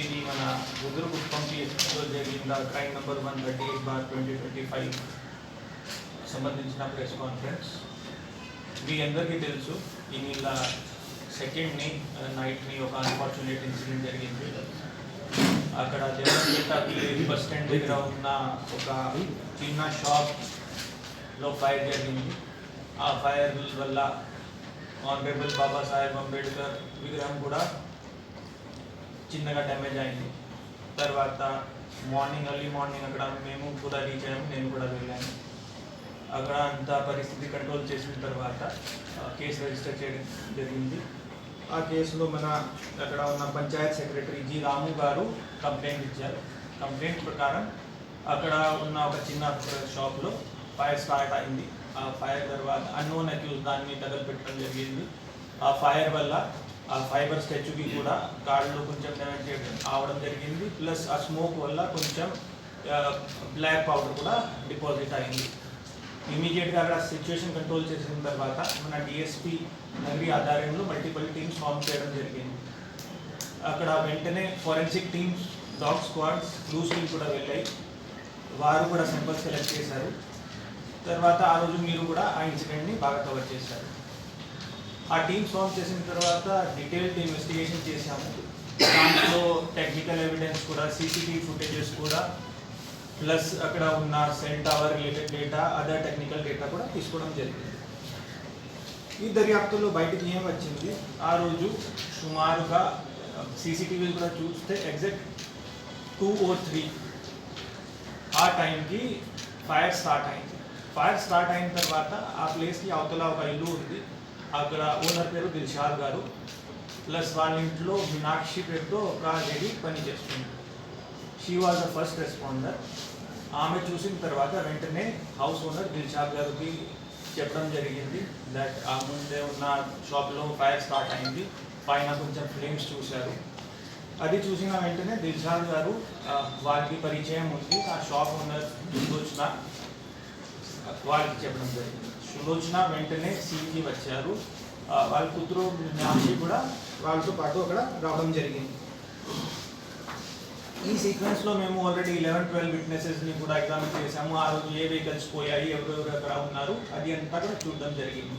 ఇది మన ముదురు కుప్పం కేసులో జరిగిన crime number one thirty eight bar twenty twenty five సంబంధించిన ప్రెస్ కాన్ఫరెన్స్ మీ అందరికీ తెలుసు ఈ నెల సెకండ్ని నైట్ని ఒక అన్ఫార్చునేట్ ఇన్సిడెంట్ జరిగింది అక్కడ దేవరపేట విలేజ్ బస్ స్టాండ్ దగ్గర ఉన్న ఒక చిన్న షాప్లో ఫైర్ జరిగింది ఆ ఫైర్ వల్ల ఆనరబుల్ బాబాసాహెబ్ అంబేద్కర్ విగ్రహం కూడా చిన్నగా డ్యామేజ్ అయింది. తర్వాత మార్నింగ్ ఎర్లీ మార్నింగ్ అక్కడ మేము కూడా రీచ్ అయ్యాము నేను కూడా వెళ్ళాను. అక్కడ అంత పరిస్థితి కంట్రోల్ చేసిన తర్వాత ఆ, కేసు రిజిస్టర్ చేయడం జరిగింది. ఆ కేసులో మన అక్కడ ఉన్న పంచాయత్ సెక్రటరీ జి రాము గారు కంప్లైంట్ ఇచ్చారు. కంప్లైంట్ ప్రకారం అక్కడ ఉన్న ఒక చిన్న షాప్లో ఫైర్ స్టార్ట్ అయింది. ఆ ఫైర్ తర్వాత అన్నోన్ అక్యూజ్ దాన్ని తగలపెట్టడం జరిగింది. ఆ ఫైర్ వల్ల ఆ ఫైబర్ స్టెచ్కి కూడా కాళ్ళలో కొంచెం డ్యామేజ్ చేయడం అవడం జరిగింది. ప్లస్ ఆ స్మోక్ వల్ల కొంచెం బ్లాక్ పౌడర్ కూడా డిపాజిట్ అయింది. ఇమీడియట్గా అక్కడ సిచ్యువేషన్ కంట్రోల్ చేసిన తర్వాత మన డిఎస్పి నగరి ఆధ్వర్యంలో మల్టిపుల్ టీమ్స్ ఫామ్ చేయడం జరిగింది. అక్కడ వెంటనే forensic teams dog squads clues team కూడా వెళ్ళాయి. వారు కూడా సింపుల్ సెలెక్ట్ చేశారు. తర్వాత ఆ రోజు మీరు కూడా ఆ ఇన్సిడెంట్ని బాగా కవర్ చేశారు. ఆ టీమ్ ఫామ్ చేసిన తర్వాత డీటెయిల్డ్ ఇన్వెస్టిగేషన్ చేశాము. దాంట్లో టెక్నికల్ ఎవిడెన్స్ కూడా సీసీటీవీ ఫుటేజెస్ కూడా ప్లస్ అక్కడ ఉన్న cell tower related data other technical data కూడా తీసుకోవడం జరిగింది. ఈ దర్యాప్తులో బయటికి ఏం వచ్చింది? ఆ రోజు సుమారుగా సీసీటీవీ కూడా చూస్తే ఎగ్జాక్ట్ టూ ఓ త్రీ ఆ టైంకి ఫైర్ స్టార్ట్ అయింది. ఫైర్ స్టార్ట్ అయిన తర్వాత ఆ ప్లేస్కి అవతల ఒక ఇల్లు ఉంది. అక్కడ ఓనర్ పేరు దిల్షాద్ గారు. ప్లస్ వాళ్ళ ఇంట్లో మీనాక్షి పేరుతో ఒక లేడీ పని చేస్తుంది she was the first responder ఆమె చూసిన తర్వాత వెంటనే హౌస్ ఓనర్ దిల్షాద్ గారికి చెప్పడం జరిగింది దట్ ఆ ముందే ఉన్న షాప్లో ఫైర్ స్టార్ట్ అయింది. పైన కొంచెం ఫ్లేమ్స్ చూశారు. అది చూసిన వెంటనే దిల్షాద్ గారు వారికి వాళ్ళకి పరిచయం ఉంది. ఆ షాప్ ఓనర్ సులోచన వాళ్ళకి చెప్పడం జరిగింది. సులోచన వెంటనే సీకి వచ్చారు. వాళ్ళ కూతురు మీనాక్షి కూడా వాళ్ళతో పాటు అక్కడ రావడం జరిగింది. ఈ సీక్వెన్స్లో మేము ఆల్రెడీ లెవెన్ ట్వెల్వ్ విట్నెసెస్ని కూడా ఎగ్జామిన్ చేసాము ఆ రోజు ఏ వెహికల్స్ పోయాయి ఎవరెవరు అక్కడ ఉన్నారు అది అంతా కూడా చూడడం జరిగింది.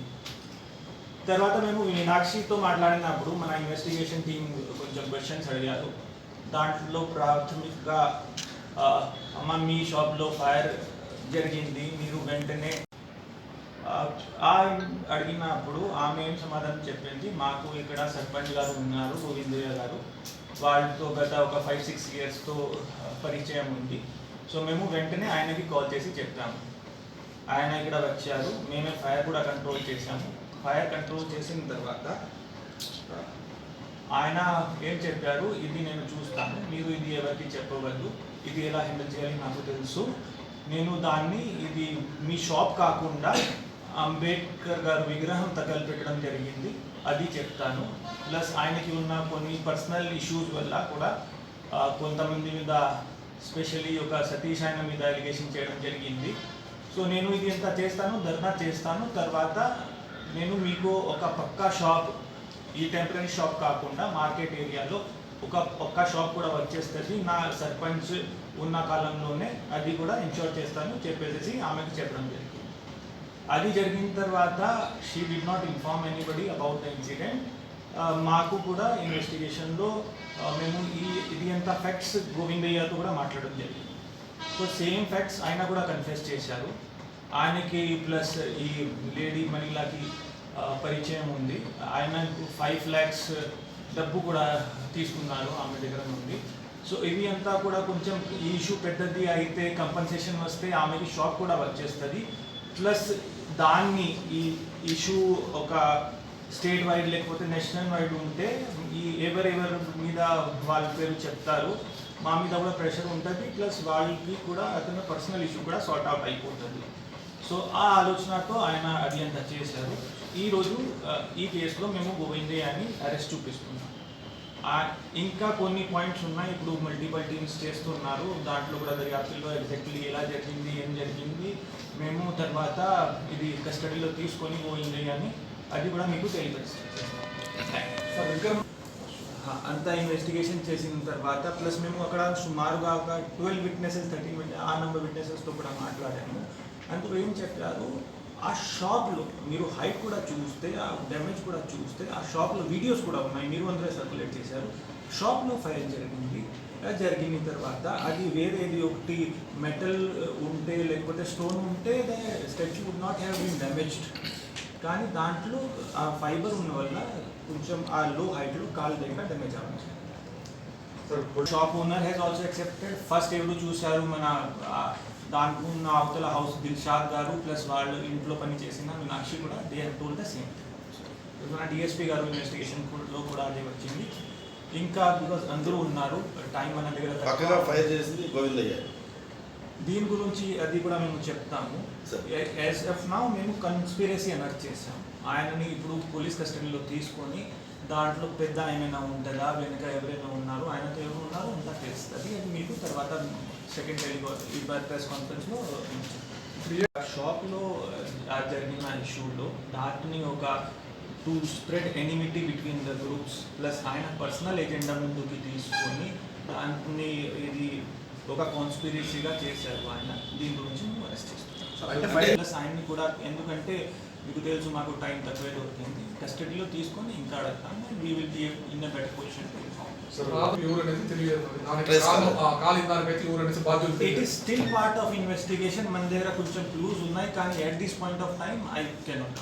తర్వాత మేము మీనాక్షితో మాట్లాడినప్పుడు మన ఇన్వెస్టిగేషన్ టీం కొంచెం క్వశ్చన్స్ అడిగారు. దాంట్లో ప్రాథమికంగా అమ్మ మీ షాప్లో ఫైర్ జరిగింది మీరు వెంటనే ఆ, అడిగినప్పుడు ఆమె ఏం సమాధానం చెప్పింది? మాకు ఇక్కడ సర్పంచ్ గారు ఉన్నారు గోవిందయ్య గారు. వాళ్ళతో గత ఒక ఫైవ్ సిక్స్ ఇయర్స్తో పరిచయం ఉంది. సో మేము వెంటనే ఆయనకి కాల్ చేసి చెప్తాము. ఆయన ఇక్కడ వచ్చారు మేమే ఫైర్ కూడా కంట్రోల్ చేశాము. ఫైర్ కంట్రోల్ చేసిన తర్వాత ఆయన ఏం చెప్పారు? ఇది నేను చూస్తాను మీరు ఇది ఎవరికి చెప్పవద్దు ఇది ఎలా హ్యాండిల్ చేయాలి నాకు తెలుసు. నేను దాన్ని ఇది మీ షాప్ కాకుండా అంబేద్కర్ గారు విగ్రహం తగలపెట్టడం జరిగింది. అది చెప్తాను. ప్లస్ ఆయనకి ఉన్న కొన్ని పర్సనల్ ఇష్యూస్ వల్ల కూడా కొంతమంది మీద స్పెషల్లీ ఒక సతీష్ ఆయన మీద అలిగేషన్ చేయడం జరిగింది. సో నేను ఇది ఎంత చేస్తాను? ధర్నా చేస్తాను. తర్వాత నేను మీకు ఒక పక్కా షాప్ ఈ టెంపరీ షాప్ కాకుండా మార్కెట్ ఏరియాలో ఒక పక్కా షాప్ కూడా వచ్చేస్తుంది. నా సర్పంచ్ ఉన్న కాలంలోనే అది కూడా ఇన్షూర్ చేస్తాను చెప్పేసి ఆమెకు చెప్పడం జరిగింది. అది జరిగిన తర్వాత she did not inform anybody about the incident మాకు కూడా ఇన్వెస్టిగేషన్లో మేము ఈ ఇది ఎంత ఫ్యాక్ట్స్ గోవిందయ్యతో కూడా మాట్లాడడం జరిగింది. సో సేమ్ ఫ్యాక్ట్స్ ఆయన కూడా కన్ఫెస్ చేశారు. ఆయనకి ప్లస్ ఈ లేడీ మనీలాకి పరిచయం ఉంది. ఆయనకు ఫైవ్ ల్యాక్స్ డబ్బు కూడా తీసుకున్నారు ఆమె దగ్గర నుండి. సో ఇవి అంతా కూడా కొంచెం ఈ ఇష్యూ పెద్దది అయితే కంపన్సేషన్ వస్తే ఆమెకి షాక్ కూడా వచ్చేస్తుంది ప్లస్ దాన్ని ఈ ఇష్యూ ఒక స్టేట్ వైడ్ లేకపోతే నేషనల్ వైడ్ ఉంటే ఈ ఎవరెవరి మీద వాళ్ళ పేరు చెప్తారు మా మీద కూడా ప్రెషర్ ఉంటుంది. ప్లస్ వాళ్ళకి కూడా అతను పర్సనల్ ఇష్యూ కూడా సార్ట్ అవుట్ అయిపోతుంది. సో ఆ ఆలోచనతో ఆయన అది అంత చేశారు. ఈరోజు ఈ కేసులో మేము గోవిందయ్య అని అరెస్ట్ చూపిస్తున్నాం. ఇంకా కొన్ని పాయింట్స్ ఉన్నాయి. ఇప్పుడు మల్టిపల్ టీమ్స్ చేస్తున్నారు. దాంట్లో కూడా దర్యాప్తుల్లో ఎగ్జాక్ట్లీ ఎలా జరిగింది ఏం జరిగింది మేము తర్వాత ఇది కస్టడీలో తీసుకొని పోయింది అని అది కూడా మీకు తెలియపరుస్తాం అంతా ఇన్వెస్టిగేషన్ చేసిన తర్వాత ప్లస్ మేము అక్కడ సుమారుగా ఒక ట్వెల్వ్ విట్నెసెస్ థర్టీన్ ఆ నెంబర్ విట్నెసెస్తో కూడా మాట్లాడాము. అందులో ఏం చెప్పారు? ఆ షాప్లో మీరు హైట్ కూడా చూస్తే ఆ డ్యామేజ్ కూడా చూస్తే ఆ షాప్లో వీడియోస్ కూడా ఉన్నాయి. మీరు అందరూ సర్క్యులేట్ చేశారు. షాప్లో ఫైర్ జరిగింది. జరిగిన తర్వాత అది వేరేది ఒకటి మెటల్ ఉంటే లేకపోతే స్టోన్ ఉంటే statue would not have been damaged. కానీ దాంట్లో ఆ ఫైబర్ ఉన్న వల్ల కొంచెం ఆ లో హైట్లో కాలు దగ్గర డ్యామేజ్ అవ్వచ్చు shop owner he's also accepted first ఎవరు చూశారు మన దాంట్లో ఉన్న అవతల హౌస్ దిల్షాద్ గారు ప్లస్ వాళ్ళు ఇంట్లో పని చేసిన మీనాక్షి కూడా దే టోల్ ద సేమ్ మన డిఎస్పీ గారు ఇన్వెస్టిగేషన్లో కూడా అదే వచ్చింది. ఇంకా బికాస్ అందరూ ఉన్నారు టైం మన దగ్గర పక్కగా తక్కువ. ఫైర్ చేసింది గోవిందయ్య దీని గురించి అది కూడా మేము చెప్తాము. యాజ్ ఆఫ్ నౌ మేము కన్స్పిరసీ అనర్ట్ చేసాం ఆయనని ఇప్పుడు పోలీస్ కస్టడీలో తీసుకొని దాంట్లో పెద్ద ఏమైనా ఉంటుందా వెనుక ఎవరైనా ఉన్నారు ఆయనతో ఎవరు ఉన్నారో అంతా తెలుస్తుంది. అది మీకు తర్వాత సెకండ్ టెలిగో ఈ ప్రెస్ కాన్ఫరెన్స్లో షాప్లో జరిగిన ఇష్యూలో దాటిని ఒక to spread enmity between the groups plus ఆయన పర్సనల్ ఎజెండా ముందుకి తీసుకొని దాన్ని ఇది ఒక కాన్స్పిరసీగా చేశారు ఆయన. దీని గురించి మేము అరెస్ట్ చేస్తున్నాం. ప్లస్ ఆయన్ని కూడా ఎందుకంటే మీకు తెలుసు మాకు టైం తక్కువే దొరికింది. కస్టడీలో తీసుకొని ఇంకా అడగతాం we will be in better position it. Is still part of investigation మన దగ్గర కొంచెం క్లూస్ ఉన్నాయి కానీ at this point of time I cannot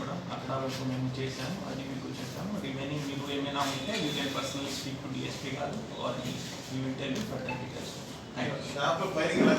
కూడా అక్కడ వరకు మేము చేశాము. అది మీకు చెప్పాము. రిమైనింగ్ మీరు ఏమైనా ఉంటే you can personal speak to DSP garu or you will tell you further details thank you